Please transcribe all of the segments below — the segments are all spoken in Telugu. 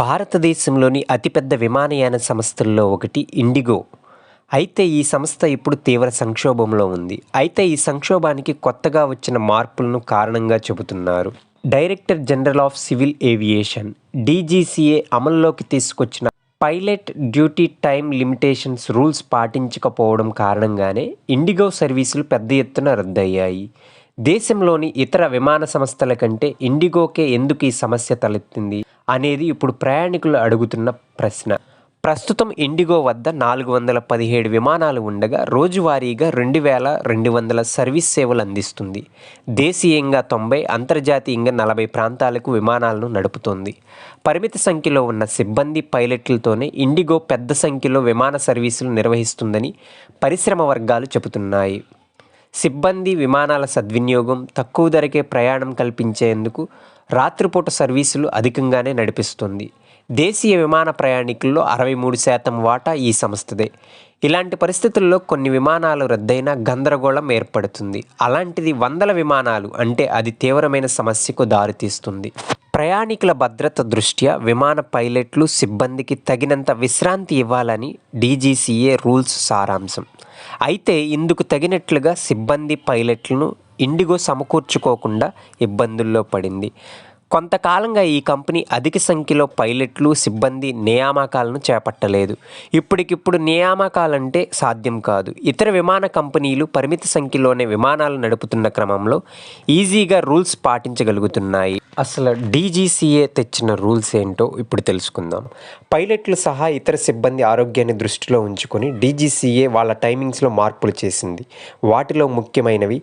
భారతదేశంలోని అతిపెద్ద విమానయాన సంస్థల్లో ఒకటి ఇండిగో. అయితే ఈ సంస్థ ఇప్పుడు తీవ్ర సంక్షోభంలో ఉంది. అయితే ఈ సంక్షోభానికి కొత్తగా వచ్చిన మార్పులను కారణంగా చెబుతున్నారు. Director general of civil aviation DGCA అమల్లోకి తీసుకొచ్చిన pilot duty time limitations rules పాటించకపోవడం కారణంగానే ఇండిగో సర్వీసులు పెద్ద ఎత్తున రద్దయ్యాయి. దేశంలోని ఇతర విమాన సంస్థల కంటే ఇండిగోకే ఎందుకు ఈ సమస్య తలెత్తింది? అనేది ఇప్పుడు ప్రయాణికులు అడుగుతున్న ప్రశ్న. ప్రస్తుతం ఇండిగో వద్ద నాలుగు వందల పదిహేడు విమానాలు ఉండగా రోజువారీగా రెండు వేల రెండు వందల సర్వీస్ సేవలు అందిస్తుంది. దేశీయంగా తొంభై అంతర్జాతీయంగా నలభై ప్రాంతాలకు విమానాలను నడుపుతోంది. పరిమిత సంఖ్యలో ఉన్న సిబ్బంది పైలట్లతోనే ఇండిగో పెద్ద సంఖ్యలో విమాన సర్వీసులు నిర్వహిస్తుందని పరిశ్రమ వర్గాలు చెబుతున్నాయి. సిబ్బంది విమానాల సద్వినియోగం తక్కువ ధరకే ప్రయాణం కల్పించేందుకు రాత్రిపూట సర్వీసులు అధికంగానే నడిపిస్తుంది. దేశీయ విమాన ప్రయాణికుల్లో అరవై మూడు శాతం వాటా ఈ సంస్థదే. ఇలాంటి పరిస్థితుల్లో కొన్ని విమానాలు రద్దయినా గందరగోళం ఏర్పడుతుంది. అలాంటిది వందల విమానాలు అంటే అది తీవ్రమైన సమస్యకు దారితీస్తుంది. ప్రయాణికుల భద్రత దృష్ట్యా విమాన పైలట్లు సిబ్బందికి తగినంత విశ్రాంతి ఇవ్వాలని డీజీసీఏ రూల్స్ సారాంశం. అయితే ఇందుకు తగినట్లుగా సిబ్బంది పైలట్లను ఇండిగో సమకూర్చుకోకుండా ఇబ్బందుల్లో పడింది. కొంతకాలంగా ఈ కంపెనీ అధిక సంఖ్యలో పైలట్లు సిబ్బంది నియామకాలను చేపట్టలేదు. ఇప్పటికిప్పుడు నియామకాలంటే సాధ్యం కాదు. ఇతర విమాన కంపెనీలు పరిమిత సంఖ్యలోనే విమానాలు నడుపుతున్న క్రమంలో ఈజీగా రూల్స్ పాటించగలుగుతున్నాయి. అసలు డీజీసీఏ తెచ్చిన రూల్స్ ఏంటో ఇప్పుడు తెలుసుకుందాం. పైలట్లు సహా ఇతర సిబ్బంది ఆరోగ్యాన్ని దృష్టిలో ఉంచుకొని డీజీసీఏ వాళ్ళ టైమింగ్స్లో మార్పులు చేసింది. వాటిలో ముఖ్యమైనవి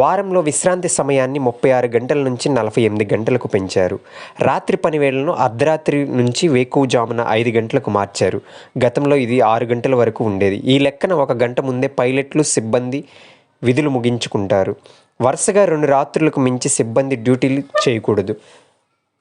వారంలో విశ్రాంతి సమయాన్ని ముప్పై ఆరు గంటల నుంచి నలభై ఎనిమిది గంటలకు పెంచారు రాత్రి పనివేళలను అర్ధరాత్రి నుంచి వేకువజామున ఐదు గంటలకు మార్చారు. గతంలో ఇది ఆరు గంటల వరకు ఉండేది. ఈ లెక్కన ఒక గంట ముందే పైలట్లు సిబ్బంది విధులు ముగించుకుంటారు. వరుసగా రెండు రాత్రులకు మించి సిబ్బంది డ్యూటీలు చేయకూడదు.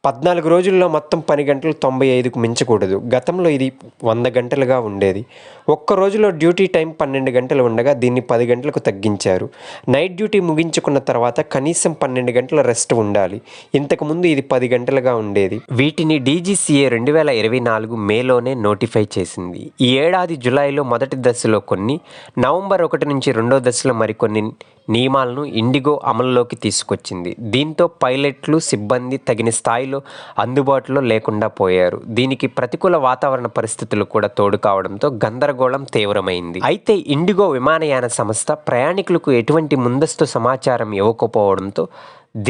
పద్నాలుగు రోజుల్లో మొత్తం పని గంటలు తొంభై ఐదుకు మించకూడదు. గతంలో ఇది వంద గంటలుగా ఉండేది. ఒక్క రోజులో డ్యూటీ టైం పన్నెండు గంటలు ఉండగా దీన్ని పది గంటలకు తగ్గించారు. నైట్ డ్యూటీ ముగించుకున్న తర్వాత కనీసం పన్నెండు గంటల రెస్ట్ ఉండాలి. ఇంతకుముందు ఇది పది గంటలుగా ఉండేది. వీటిని డీజీసీఏ రెండు వేల ఇరవై నాలుగు మేలోనే నోటిఫై చేసింది. ఈ ఏడాది జులైలో మొదటి దశలో కొన్ని నవంబర్ ఒకటి నుంచి రెండో దశలో మరికొన్ని నియమాలను ఇండిగో అమల్లోకి తీసుకొచ్చింది. దీంతో పైలట్లు సిబ్బంది తగిన స్థాయిలో అందుబాటులో లేకుండా పోయారు. దీనికి ప్రతికూల వాతావరణ పరిస్థితులు కూడా తోడు కావడంతో గందరగోళం తీవ్రమైంది. అయితే ఇండిగో విమానయాన సంస్థ ప్రయాణికులకు ఎటువంటి ముందస్తు సమాచారం ఇవ్వకపోవడంతో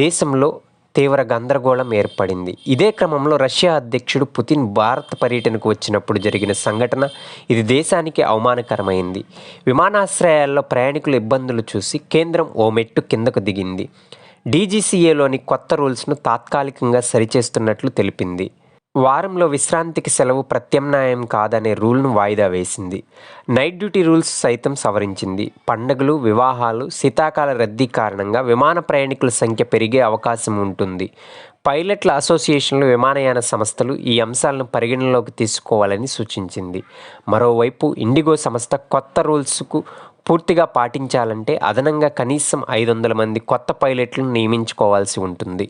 దేశంలో తీవ్ర గందరగోళం ఏర్పడింది. ఇదే క్రమంలో రష్యా అధ్యక్షుడు పుతిన్ భారత్ పర్యటనకు వచ్చినప్పుడు జరిగిన సంఘటన ఇది దేశానికి అవమానకరమైంది. విమానాశ్రయాల్లో ప్రయాణికుల ఇబ్బందులు చూసి కేంద్రం ఓ మెట్టు కిందకు దిగింది. డీజీసీఏలోని కొత్త రూల్స్ను తాత్కాలికంగా సరిచేస్తున్నట్లు తెలిపింది. వారంలో విశ్రాంతికి సెలవు ప్రత్యామ్నాయం కాదనే రూల్ను వాయిదా వేసింది. నైట్ డ్యూటీ రూల్స్ సైతం సవరించింది. పండుగలు వివాహాలు శీతాకాల రద్దీ కారణంగా విమాన ప్రయాణికుల సంఖ్య పెరిగే అవకాశం ఉంటుంది. పైలట్ల అసోసియేషన్లు విమానయాన సంస్థలు ఈ అంశాలను పరిగణనలోకి తీసుకోవాలని సూచించింది. మరోవైపు ఇండిగో సంస్థ కొత్త రూల్స్కు పూర్తిగా పాటించాలంటే అదనంగా కనీసం ఐదు వందల మంది కొత్త పైలట్లను నియమించుకోవాల్సి ఉంటుంది.